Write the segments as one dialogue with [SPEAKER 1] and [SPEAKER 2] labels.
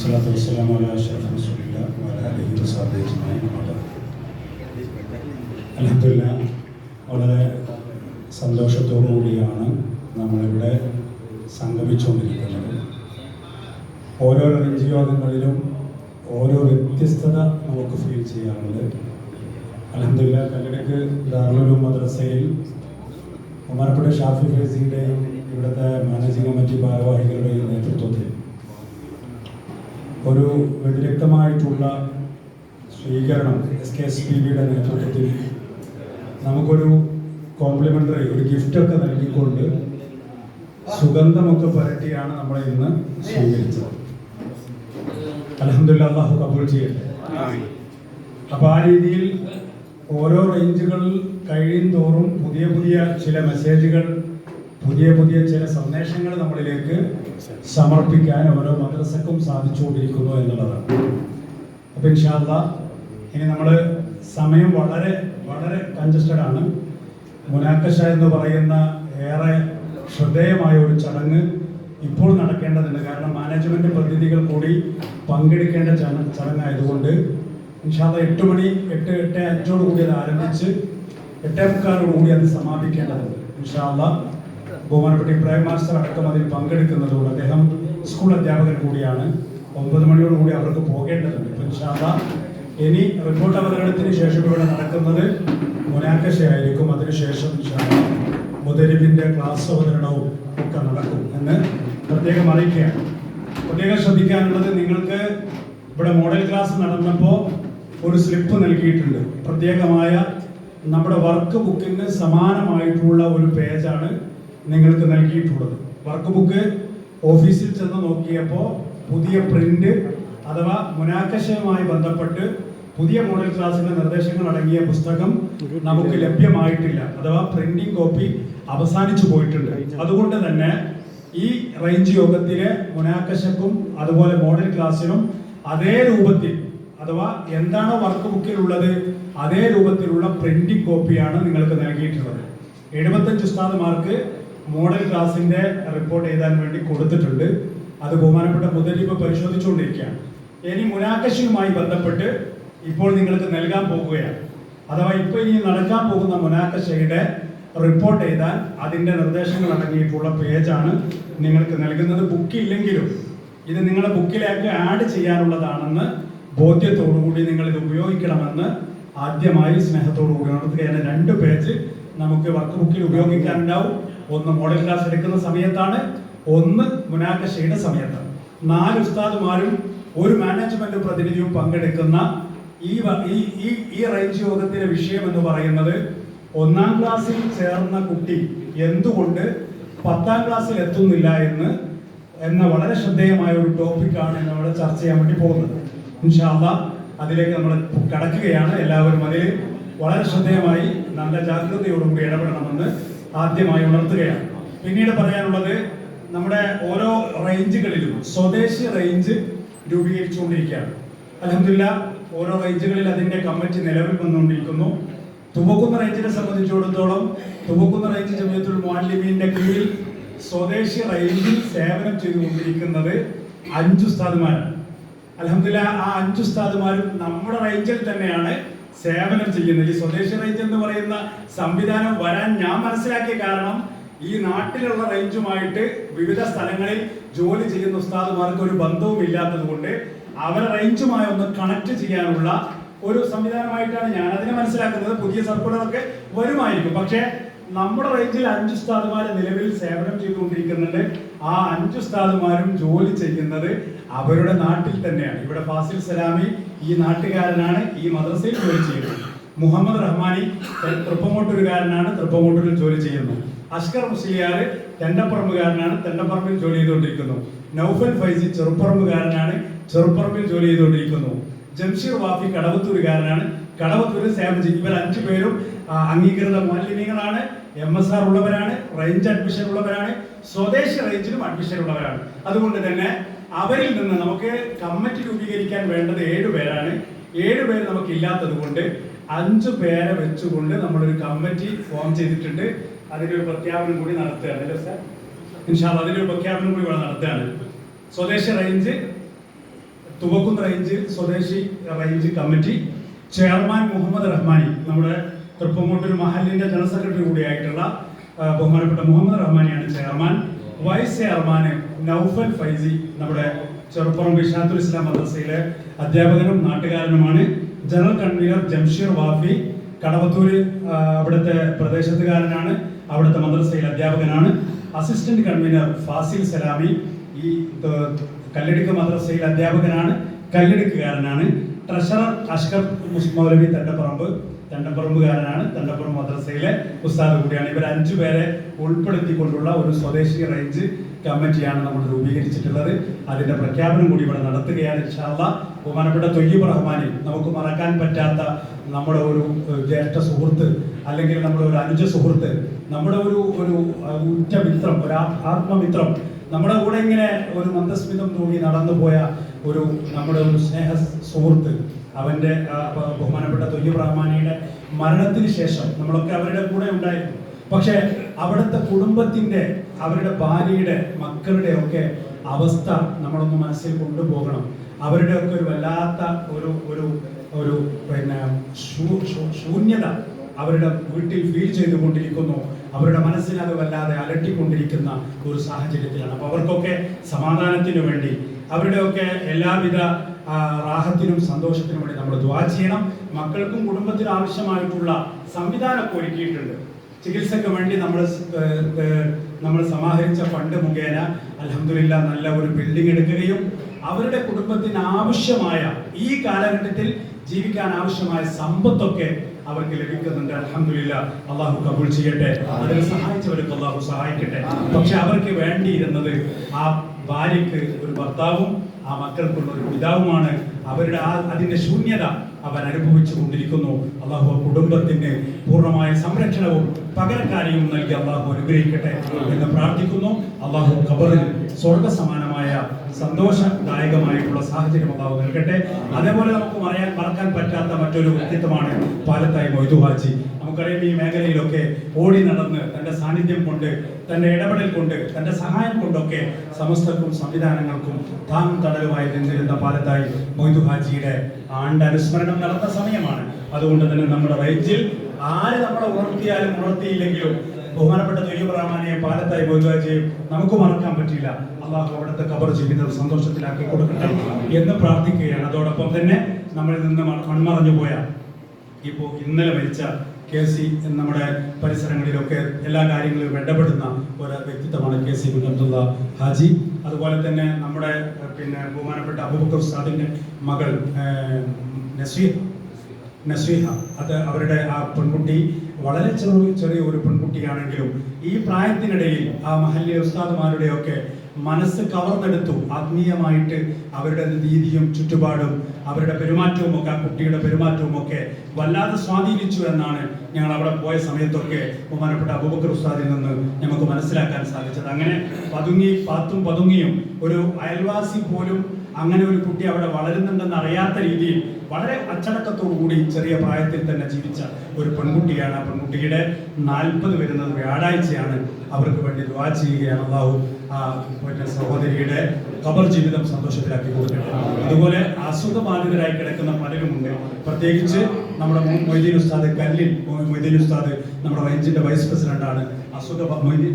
[SPEAKER 1] സ്വലാത്തു വസ്സലാം അല അഷ്റഫ് റസൂലില്ല വല അലഹി വസാദ് അജ്മൈൻ അലഹദില്ല വളരെ സന്തോഷത്തോടു കൂടിയാണ് നമ്മളിവിടെ സംഗമിച്ചുകൊണ്ടിരിക്കുന്നത്. ഓരോ റേഞ്ച് ഓരോ വ്യത്യസ്തത നമുക്ക് ഫീൽ ചെയ്യാറുണ്ട്. അലഹദില്ല കല്ലടക്ക് ദാറുലു മദ്രസയിൽ ഉമർപ്പുഴ ഷാഫി ഫൈസിയുടെയും ഇവിടുത്തെ മാനേജിംഗ് കമ്മിറ്റി ഭാരവാഹികളുടെയും നേതൃത്വത്തിൽ ഒരു വ്യതിരിക്തമായിട്ടുള്ള സ്വീകരണം എസ് കെ എസ് പി ബിയുടെ നേതൃത്വത്തിൽ നമുക്കൊരു കോംപ്ലിമെന്ററി ഒരു ഗിഫ്റ്റൊക്കെ നൽകിക്കൊണ്ട് സുഗന്ധമൊക്കെ പുരട്ടിയാണ് നമ്മളെ ഇന്ന് സ്വീകരിച്ചത്. അലഹമില്ല അള്ളാഹു കബൂൾ ചെയ്യട്ടെ. അപ്പൊ ആ രീതിയിൽ ഓരോ റേഞ്ചുകൾ കഴിയും തോറും പുതിയ പുതിയ ചില മെസ്സേജുകൾ പുതിയ പുതിയ ചില സന്ദേശങ്ങൾ നമ്മളിലേക്ക് സമർപ്പിക്കാൻ ഓരോ മദ്രസക്കും സാധിച്ചുകൊണ്ടിരിക്കുന്നു എന്നുള്ളതാണ്. അപ്പം ഇൻഷാല്ല ഇനി നമ്മൾ സമയം വളരെ വളരെ കൺജസ്റ്റഡ് ആണ്. മുനാക്കശ എന്ന് പറയുന്ന ഏറെ ശ്രദ്ധേയമായ ഒരു ചടങ്ങ് ഇപ്പോൾ നടക്കേണ്ടതുണ്ട്. കാരണം മാനേജ്മെന്റ് പ്രതിനിധികൾ കൂടി പങ്കെടുക്കേണ്ട ചട- ചടങ്ങായതുകൊണ്ട് ഇൻഷാല്ല എട്ട് മണി എട്ട് എട്ട് അഞ്ചോട് കൂടി അത് ആരംഭിച്ച് എട്ടേ മുക്കാലോട് കൂടി അത് സമാപിക്കേണ്ടതുണ്ട്. ഇൻഷാല്ല ബഹുമാനപ്പെട്ട ഇബ്രാഹിം മാസ്റ്റർ അടക്കം അതിൽ പങ്കെടുക്കുന്നതുകൊണ്ട് അദ്ദേഹം സ്കൂൾ അധ്യാപകൻ കൂടിയാണ്. ഒമ്പത് മണിയോടുകൂടി അവർക്ക് പോകേണ്ടതുണ്ട്. ഇപ്പം ഇൻഷാല്ല ഇനി റിപ്പോർട്ട് അവതരണത്തിന് ശേഷം ഇവിടെ നടക്കുന്നത് മുനാക്കശയായിരിക്കും അതിനുശേഷം ഇൻഷാല്ല മുതരിബിന്റെ ക്ലാസ് അവതരണവും ഒക്കെ നടക്കും എന്ന് പ്രത്യേകം അറിയിക്കുകയാണ്. പ്രത്യേകം ശ്രദ്ധിക്കാനുള്ളത് നിങ്ങൾക്ക് ഇവിടെ മോഡൽ ക്ലാസ് നടന്നപ്പോൾ ഒരു സ്ലിപ്പ് നൽകിയിട്ടുണ്ട്. പ്രത്യേകമായ നമ്മുടെ വർക്ക് ബുക്കിന് സമാനമായിട്ടുള്ള ഒരു പേജാണ് നിങ്ങൾക്ക് നൽകിയിട്ടുള്ളത്. വർക്ക് ബുക്ക് ഓഫീസിൽ ചെന്ന് നോക്കിയപ്പോൾ പുതിയ പ്രിന്റ് അഥവാ മുനാക്കശയുമായി ബന്ധപ്പെട്ട് പുതിയ മോഡൽ ക്ലാസിന്റെ നിർദ്ദേശങ്ങൾ അടങ്ങിയ പുസ്തകം നമുക്ക് ലഭ്യമായിട്ടില്ല. അഥവാ പ്രിന്റിംഗ് കോപ്പി അവസാനിച്ചു പോയിട്ടുണ്ട്. അതുകൊണ്ട് തന്നെ ഈ റേഞ്ച് യോഗത്തിലെ മുനാക്കശക്കും അതുപോലെ മോഡൽ ക്ലാസ്സിനും അതേ രൂപത്തിൽ അഥവാ എന്താണോ വർക്ക് ബുക്കിൽ ഉള്ളത് അതേ രൂപത്തിലുള്ള പ്രിന്റിംഗ് കോപ്പിയാണ് നിങ്ങൾക്ക് നൽകിയിട്ടുള്ളത്. എഴുപത്തഞ്ച് ഉസ്താദുമാർക്ക് മോഡൽ ക്ലാസിന്റെ റിപ്പോർട്ട് എഴുതാൻ വേണ്ടി കൊടുത്തിട്ടുണ്ട്. അത് ബഹുമാനപ്പെട്ട മുതലിപ്പ് പരിശോധിച്ചുകൊണ്ടിരിക്കുകയാണ്. ഇനി മുനാക്കശയുമായി ബന്ധപ്പെട്ട് ഇപ്പോൾ നിങ്ങൾക്ക് നൽകാൻ പോകുകയാണ്. അഥവാ ഇപ്പോൾ ഇനി നടക്കാൻ പോകുന്ന മുനാക്കശയുടെ റിപ്പോർട്ട് എഴുതാൻ അതിന്റെ നിർദ്ദേശങ്ങൾ അടങ്ങിയിട്ടുള്ള പേജാണ് നിങ്ങൾക്ക് നൽകുന്നത്. ബുക്ക് ഇല്ലെങ്കിലും ഇത് നിങ്ങളുടെ ബുക്കിലേക്ക് ആഡ് ചെയ്യാനുള്ളതാണെന്ന് ബോധ്യത്തോടുകൂടി നിങ്ങൾ ഇത് ഉപയോഗിക്കണമെന്ന് ആദ്യമായി സ്നേഹത്തോടു കൂടി രണ്ട് പേജ് നമുക്ക് വർക്ക് ബുക്കിൽ ഉപയോഗിക്കാനുണ്ടാവും. ഒന്ന് മോഡൽ ക്ലാസ് എടുക്കുന്ന സമയത്താണ് ഒന്ന് മുനാക്കശയുടെ സമയത്താണ്. നാല് ഉസ്താദുമാരും ഒരു മാനേജ്മെന്റ് പ്രതിനിധിയും പങ്കെടുക്കുന്ന ഈ ഈ ഈ റേഞ്ച് യോഗത്തിലെ വിഷയം എന്ന് പറയുന്നത് ഒന്നാം ക്ലാസ്സിൽ ചേർന്ന കുട്ടി എന്തുകൊണ്ട് പത്താം ക്ലാസ്സിൽ എത്തുന്നില്ല എന്ന് എന്ന വളരെ ശ്രദ്ധേയമായ ഒരു ടോപ്പിക്കാണ് നമ്മൾ ചർച്ച ചെയ്യാൻ വേണ്ടി പോകുന്നത്. ഇൻഷാല്ല അതിലേക്ക് നമ്മൾ കടക്കുകയാണ്. എല്ലാവരും അതിൽ വളരെ ശ്രദ്ധേയമായി നല്ല ജാഗ്രതയോടുകൂടി ഇടപെടണമെന്ന് ആദ്യമായി ഉണർത്തുകയാണ്. പിന്നീട് പറയാനുള്ളത് നമ്മുടെ ഓരോ റേഞ്ചുകളിലും സ്വദേശി റേഞ്ച് രൂപീകരിച്ചുകൊണ്ടിരിക്കുകയാണ്. അലഹമില്ല ഓരോ റേഞ്ചുകളിൽ അതിന്റെ കമ്മിറ്റി നിലവിൽ വന്നുകൊണ്ടിരിക്കുന്നു തുവക്കുന്ന റേഞ്ചിനെ സംബന്ധിച്ചിടത്തോളം തുവക്കുന്ന റേഞ്ച് ജമിയത്തുൽ മുഅല്ലിമീന്റെ കീഴിൽ സ്വദേശി റേഞ്ചിൽ സേവനം ചെയ്തുകൊണ്ടിരിക്കുന്നത് അഞ്ചു ഉസ്താദുമാരാണ്. അലഹമില്ല ആ അഞ്ചു ഉസ്താദുമാരും നമ്മുടെ റേഞ്ചിൽ തന്നെയാണ്. സേവനം ചെയ്യുന്ന ഈ സ്വദേശി റേഞ്ച് എന്ന് പറയുന്ന സംവിധാനം വരാൻ ഞാൻ മനസ്സിലാക്കിയ കാരണം ഈ നാട്ടിലുള്ള റേഞ്ചുമായിട്ട് വിവിധ സ്ഥലങ്ങളിൽ ജോലി ചെയ്യുന്ന ഉസ്താദുമാർക്ക് ഒരു ബന്ധവും ഇല്ലാത്തത് കൊണ്ട് അവരെ റേഞ്ചുമായി ഒന്ന് കണക്ട് ചെയ്യാനുള്ള ഒരു സംവിധാനമായിട്ടാണ് ഞാൻ അതിനെ മനസ്സിലാക്കുന്നത്. പുതിയ സർക്കുലറൊക്കെ വരുമായിരിക്കും. പക്ഷേ നമ്മുടെ റേഞ്ചിൽ അഞ്ച് ഉസ്താദുമാർ നിലവിൽ സേവനം ചെയ്തുകൊണ്ടിരിക്കുന്നുണ്ട്. ആ അഞ്ച് ഉസ്താദുമാരും ജോലി ചെയ്യുന്നത് അവരുടെ നാട്ടിൽ തന്നെയാണ്. ഇവിടെ ഫാസിൽ സലാമി ഈ നാട്ടുകാരനാണ് ഈ മദ്രസയിൽ ജോലി ചെയ്യുന്നത്. മുഹമ്മദ് റഹ്മാനി തൃപ്പമോട്ടൂരുകാരനാണ് തൃപ്പമോട്ടൂരിൽ ജോലി ചെയ്യുന്നത് അഷ്കർ മുസ്ലിയാർ തെണ്ടപ്പറമ്പുകാരനാണ് തെണ്ടപ്പറമ്പിൽ ജോലി ചെയ്തുകൊണ്ടിരിക്കുന്നു. നൗഫൽ ഫൈസി ചെറുപ്പറമ്പുകാരനാണ് ചെറുപ്പറമ്പിൽ ജോലി ചെയ്തുകൊണ്ടിരിക്കുന്നു. ജംഷീർ വാഫി കടവത്തൂരുകാരനാണ് കടവത്തൂരിൽ സേവനം ഇവർ അഞ്ചു പേരും അംഗീകൃത മാലിന്യങ്ങളാണ്. എം എസ് ആർ ഉള്ളവരാണ് റേഞ്ച് അഡ്മിഷൻ ഉള്ളവരാണ് സ്വദേശി റേഞ്ചിലും അഡ്മിഷൻ ഉള്ളവരാണ്. അതുകൊണ്ട് തന്നെ അവരിൽ നിന്ന് നമുക്ക് കമ്മിറ്റി രൂപീകരിക്കാൻ വേണ്ടത് ഏഴ് പേരാണ്. ഏഴ് നമുക്ക് ഇല്ലാത്തത് കൊണ്ട് അഞ്ചു പേരെ വെച്ചുകൊണ്ട് നമ്മളൊരു കമ്മിറ്റി ഫോം ചെയ്തിട്ടുണ്ട്. അതിനൊരു പ്രഖ്യാപനം കൂടി നടത്തുകയാണ്. അല്ലേ സാർ? ഇൻഷാ അതിനൊരു പ്രഖ്യാപനം കൂടി ഇവിടെ നടത്തുകയാണ്. സ്വദേശി റേഞ്ച് തുവക്കുന്ന് റേഞ്ച് സ്വദേശി range committee chairman Muhammad Rahmani നമ്മുടെ തൃപ്പമോട്ടൂർ മഹലിന്റെ ജനറൽ സെക്രട്ടറി കൂടിയായിട്ടുള്ള ബഹുമാനപ്പെട്ട Muhammad റഹ്മാനിയാണ് chairman. Vice chairman Noufal Faizy നമ്മുടെ ചെറുപ്പുറം ബിഷാത്തുൽ ഇസ്ലാം മദ്രസയിലെ അധ്യാപകനും നാട്ടുകാരനുമാണ്. ജനറൽ കൺവീനർ ജംഷീർ വാഫി കടവത്തൂര് ആ, അവിടുത്തെ പ്രദേശത്തുകാരനാണ്. അവിടുത്തെ മദ്രസയിലെ അധ്യാപകനാണ്. അസിസ്റ്റന്റ് കൺവീനർ ഫാസിൽ സലാമി ഈ കല്ലടിക്ക് മദ്രസയിലെ അധ്യാപകനാണ്. കല്ലടിക്കുകാരനാണ്. ട്രഷറർ അഷ്കർ മൗലവി തണ്ടപ്പറമ്പ് തണ്ടപ്പറമ്പുകാരനാണ് തണ്ടപ്പറമ്പ് മദ്രസയിലെ ഉസ്താദ് കൂടിയാണ്. ഇവർ അഞ്ചു പേരെ ഉൾപ്പെടുത്തിക്കൊണ്ടുള്ള ഒരു സ്വദേശി റേഞ്ച് കമ്മിറ്റിയാണ് നമ്മൾ രൂപീകരിച്ചിട്ടുള്ളത്. അതിന്റെ പ്രഖ്യാപനം കൂടി ഇവിടെ നടത്തുകയാണ് ഇൻഷാല്ല ബഹുമാനപ്പെട്ട തൊയ്യബ് റഹ്മാനി നമുക്ക് മറക്കാൻ പറ്റാത്ത നമ്മുടെ ഒരു ജ്യേഷ്ഠ സുഹൃത്ത് അല്ലെങ്കിൽ നമ്മുടെ ഒരു അനുജ സുഹൃത്ത് നമ്മുടെ ഒരു ഒരു ഉറ്റ മിത്രം ഒരു ആത്മമിത്രം നമ്മുടെ കൂടെ ഇങ്ങനെ ഒരു മന്ദസ്മിതം തൂങ്ങി നടന്നു പോയ ഒരു നമ്മുടെ ഒരു സ്നേഹ സുഹൃത്ത് അവന്റെ ബഹുമാനപ്പെട്ട തൊയ്യബ് റഹ്മാനിയുടെ മരണത്തിന് ശേഷം നമ്മളൊക്കെ അവരുടെ കൂടെ ഉണ്ടായിരുന്നു. പക്ഷെ അവിടുത്തെ കുടുംബത്തിന്റെ അവരുടെ ഭാര്യയുടെ മക്കളുടെ ഒക്കെ അവസ്ഥ നമ്മളൊന്ന് മനസ്സിൽ കൊണ്ടുപോകണം. അവരുടെ ഒക്കെ ഒരു വല്ലാത്ത ഒരു ഒരു ഒരു പിന്നെ ശൂന്യത അവരുടെ വീട്ടിൽ ഫീൽ ചെയ്തുകൊണ്ടിരിക്കുന്നു. അവരുടെ മനസ്സിനത് വല്ലാതെ അലട്ടിക്കൊണ്ടിരിക്കുന്ന ഒരു സാഹചര്യത്തിലാണ്. അപ്പോൾ അവർക്കൊക്കെ സമാധാനത്തിന് വേണ്ടി അവരുടെയൊക്കെ എല്ലാവിധ റാഹത്തിനും സന്തോഷത്തിനും വേണ്ടി നമ്മൾ ദ്വാ ചെയ്യണം. മക്കൾക്കും കുടുംബത്തിനും ആവശ്യമായിട്ടുള്ള സംവിധാനമൊക്കെ ഒരുക്കിയിട്ടുണ്ട്. ചികിത്സയ്ക്ക് വേണ്ടി നമ്മൾ നമ്മൾ സമാഹരിച്ച ഫണ്ട് മുഖേന അലഹമില്ല നല്ല ഒരു ബിൽഡിംഗ് എടുക്കുകയും അവരുടെ കുടുംബത്തിന് ആവശ്യമായ ഈ കാലഘട്ടത്തിൽ ജീവിക്കാൻ ആവശ്യമായ സമ്പത്തൊക്കെ അവർക്ക് ലഭിക്കുന്നുണ്ട്. അലഹമില്ല അള്ളാഹു കബൂൾ ചെയ്യട്ടെ. അതിന് സഹായിച്ചവർക്ക് അള്ളാഹു സഹായിക്കട്ടെ. പക്ഷെ അവർക്ക് വേണ്ടിയിരുന്നത് ആ ഭാര്യക്ക് ഒരു ഭർത്താവും ആ മക്കൾക്കുള്ള ഒരു പിതാവുമാണ്. അവരുടെ ആ അതിന്റെ ശൂന്യത അവൻ അനുഭവിച്ചു കൊണ്ടിരിക്കുന്നു. അള്ളാഹു കുടുംബത്തിന് പൂർണമായ സംരക്ഷണവും പകരക്കാരെയും നൽകി അള്ളാഹു അനുഗ്രഹിക്കട്ടെ എന്ന് പ്രാർത്ഥിക്കുന്നു. അള്ളാഹു ഖബറിൽ സ്വർഗ സമാനമായ സന്തോഷദായകമായിട്ടുള്ള സാഹചര്യം അള്ളാഹു നൽകട്ടെ. അതേപോലെ നമുക്ക് മറയാൻ മറക്കാൻ പറ്റാത്ത മറ്റൊരു വ്യക്തിത്വമാണ് പാലത്തായി മൊയ്തു ഹാജി. നമുക്കറിയാം ഈ മേഖലയിലൊക്കെ ഓടി നടന്ന് തന്റെ സാന്നിധ്യം കൊണ്ട് തന്റെ ഇടപെടൽ കൊണ്ട് തന്റെ സഹായം കൊണ്ടൊക്കെ സമസ്തക്കും സംവിധാനങ്ങൾക്കും താങ്ങും തടലുമായി നിന്നിരുന്ന പാലത്തായി മൊയ്തു ഹാജിയുടെ ആണ്ട് അനുസ്മരണം നടന്ന സമയമാണ്. അതുകൊണ്ട് തന്നെ നമ്മുടെ റേഞ്ചിൽ ആര് നമ്മളെ ഉണർത്തിയാലും ഉണർത്തിയില്ലെങ്കിലും ബഹുമാനപ്പെട്ട തൊയ്യബ് റഹ്മാനെയും പാലത്തായി മൊയ്തു ഹാജിയെയും നമുക്ക് മറക്കാൻ പറ്റില്ല അള്ളാഹു അവിടുത്തെ കബർ ജീവിതം സന്തോഷത്തിലാക്കി കൊടുക്കട്ടെ എന്ന് പ്രാർത്ഥിക്കുകയാണ്. അതോടൊപ്പം തന്നെ നമ്മളിൽ നിന്ന് മൺമറഞ്ഞു പോയ ഇപ്പോൾ ഇന്നലെ മരിച്ച കെ സി നമ്മുടെ പരിസരങ്ങളിലൊക്കെ എല്ലാ കാര്യങ്ങളിലും വേണ്ടപ്പെടുന്ന ഒരു വ്യക്തിത്വമാണ് കെ സി മുന്നബ്ദുള്ള ഹാജി. അതുപോലെ തന്നെ നമ്മുടെ പിന്നെ ബഹുമാനപ്പെട്ട അബൂബക്കർ സാദിന്റെ മകൾ നസീർ നസ്വീഹ. അത് അവരുടെ ആ പെൺകുട്ടി വളരെ ചെറു ചെറിയ ഒരു പെൺകുട്ടിയാണെങ്കിലും ഈ പ്രായത്തിനിടയിൽ ആ മഹല്യ ഉസ്താദുമാരുടെയൊക്കെ മനസ്സ് കവർന്നെടുത്തു. ആത്മീയമായിട്ട് അവരുടെ രീതിയും ചുറ്റുപാടും അവരുടെ പെരുമാറ്റവും ഒക്കെ ആ കുട്ടിയുടെ പെരുമാറ്റവും ഒക്കെ വല്ലാതെ സ്വാധീനിച്ചു എന്നാണ് ഞങ്ങൾ അവിടെ പോയ സമയത്തൊക്കെ ബഹുമാനപ്പെട്ട അബൂബക്കർ ഉസ്താദിൽ നിന്ന് ഞങ്ങൾക്ക് മനസ്സിലാക്കാൻ സാധിച്ചത്. അങ്ങനെ പതുങ്ങി പാത്തും പതുങ്ങിയും ഒരു അയൽവാസി പോലും അങ്ങനെ ഒരു കുട്ടി അവിടെ വളരുന്നുണ്ടെന്ന് അറിയാത്ത രീതിയിൽ വളരെ കൂടി ചെറിയ പ്രായത്തിൽ തന്നെ ജീവിച്ച ഒരു പെൺകുട്ടിയാണ്. ആ പെൺകുട്ടിയുടെ നാൽപ്പത് വരുന്നത് വ്യാഴാഴ്ചയാണ്. അവർക്ക് വേണ്ടി ദ്വാ ചെയ്യുകയാണ് അള്ളാഹു. പിന്നെ സഹോദരിയുടെ കബർ ജീവിതം സന്തോഷത്തിലാക്കി കൊടുക്കട്ടെ അതുപോലെ അസുഖബാധിതരായി കിടക്കുന്ന പലരുമുണ്ട് പ്രത്യേകിച്ച് നമ്മുടെ മൊയ്തീൻ ഉസ്താദ് കല്ലിൽ മൊയ്തീൻ ഉസ്താദ് നമ്മുടെ റേഞ്ചിന്റെ വൈസ് പ്രസിഡന്റാണ് അസുഖ മൊയ്തീൻ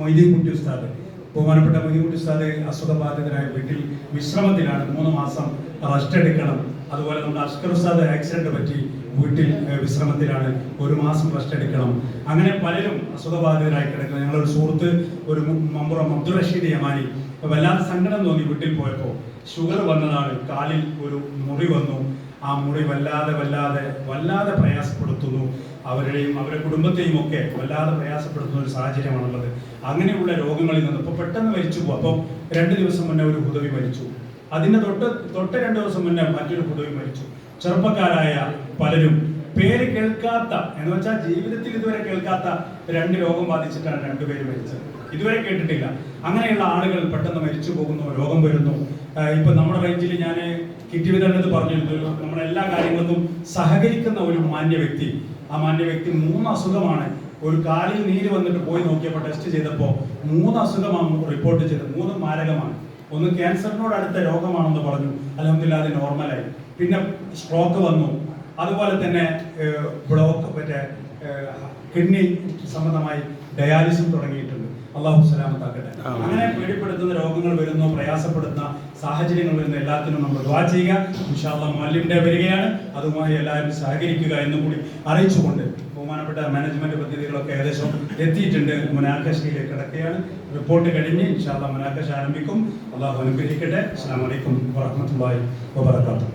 [SPEAKER 1] മൊയ്തീൻ കുട്ടി ഉസ്താദ്. ബഹുമാനപ്പെട്ട മൊയ്തീൻ കുട്ടി ഉസ്താദ് അസുഖബാധിതരായ വീട്ടിൽ വിശ്രമത്തിലാണ്. മൂന്ന് മാസം റെസ്റ്റ് എടുക്കണം. അതുപോലെ നമ്മുടെ അഷ്കർ ഉസ്താദ് ആക്സിഡന്റ് പറ്റി വീട്ടിൽ വിശ്രമത്തിലാണ്. ഒരു മാസം റെസ്റ്റ് എടുക്കണം. അങ്ങനെ പലരും അസുഖബാധിതരായി കിടക്കുന്നത് ഞങ്ങളൊരു സുഹൃത്ത് ഒരു മമ്പുറം അബ്ദുൾ റഷീദ് യമാനി. വല്ലാതെ സങ്കടം തോന്നി വീട്ടിൽ പോയപ്പോൾ ഷുഗർ വന്നതാണ്. കാലിൽ ഒരു മുറി വന്നു. ആ മുറി വല്ലാതെ വല്ലാതെ വല്ലാതെ പ്രയാസപ്പെടുത്തുന്നു. അവരുടെയും അവരുടെ കുടുംബത്തെയും ഒക്കെ വല്ലാതെ പ്രയാസപ്പെടുത്തുന്ന ഒരു സാഹചര്യമാണുള്ളത്. അങ്ങനെയുള്ള രോഗങ്ങളിൽ നിന്ന് ഇപ്പൊ പെട്ടെന്ന് മരിച്ചു പോകും അപ്പം രണ്ട് ദിവസം മുന്നേ ഒരു ഹുദവി മരിച്ചു. അതിന്റെ തൊട്ട് തൊട്ട് രണ്ട് ദിവസം മുന്നേ മറ്റൊരു ഹുദവി മരിച്ചു. ചെറുപ്പക്കാരായ പലരും. പേര് കേൾക്കാത്ത എന്ന് വെച്ചാൽ ജീവിതത്തിൽ ഇതുവരെ കേൾക്കാത്ത രണ്ട് രോഗം ബാധിച്ചിട്ടാണ് രണ്ടുപേര് മരിച്ചത്. ഇതുവരെ കേട്ടിട്ടില്ല. അങ്ങനെയുള്ള ആളുകൾ പെട്ടെന്ന് മരിച്ചു പോകുന്നു രോഗം വരുന്നു. ഇപ്പൊ നമ്മുടെ റേഞ്ചിൽ ഞാൻ കിറ്റ് വിതരണത്തിൽ പറഞ്ഞിരുന്നു. നമ്മുടെ എല്ലാ കാര്യങ്ങൾക്കും സഹകരിക്കുന്ന ഒരു മാന്യ വ്യക്തി. ആ മാന്യ വ്യക്തി മൂന്ന് അസുഖമാണ്. ഒരു കാലിൽ നീര് വന്നിട്ട് പോയി നോക്കിയപ്പോൾ ടെസ്റ്റ് ചെയ്തപ്പോൾ മൂന്ന് അസുഖമാണ് റിപ്പോർട്ട് ചെയ്തത്. മൂന്ന് മാരകമാണ്. ഒന്ന് ക്യാൻസറിനോട് അടുത്ത രോഗമാണെന്ന് പറഞ്ഞു. അല്ലെങ്കിൽ അത് നോർമലായി പിന്നെ സ്ട്രോക്ക് വന്നു. അതുപോലെ തന്നെ ബ്ലോക്ക് മറ്റേ കിഡ്നി സംബന്ധമായി ഡയാലിസിസ് തുടങ്ങിയിട്ടുണ്ട്. അള്ളാഹു സലാമത്താക്കട്ടെ. അങ്ങനെ പേടിപ്പെടുത്തുന്ന രോഗങ്ങൾ വരുന്നു പ്രയാസപ്പെടുന്ന സാഹചര്യങ്ങൾ വരുന്ന. എല്ലാത്തിനും നമ്മൾ ദ്വാ ചെയ്യുക. ഇൻഷാല്ല മാലിന്യ വരികയാണ്. അതുമായി എല്ലാവരും സഹകരിക്കുക എന്ന് കൂടി അറിയിച്ചുകൊണ്ട് ബഹുമാനപ്പെട്ട മാനേജ്മെന്റ് പദ്ധതികളൊക്കെ ഏകദേശം എത്തിയിട്ടുണ്ട്. മുനാക്കശയിലേക്ക് കിടക്കുകയാണ്. റിപ്പോർട്ട് കഴിഞ്ഞ് ഇൻഷാല്ല മുനാക്കശ ആരംഭിക്കും. അള്ളാഹു അനുഗ്രഹിക്കട്ടെ. അസ്സാം വലൈക്കും വാഹമത്തല്ലാഹി വാബർക്കാത്തു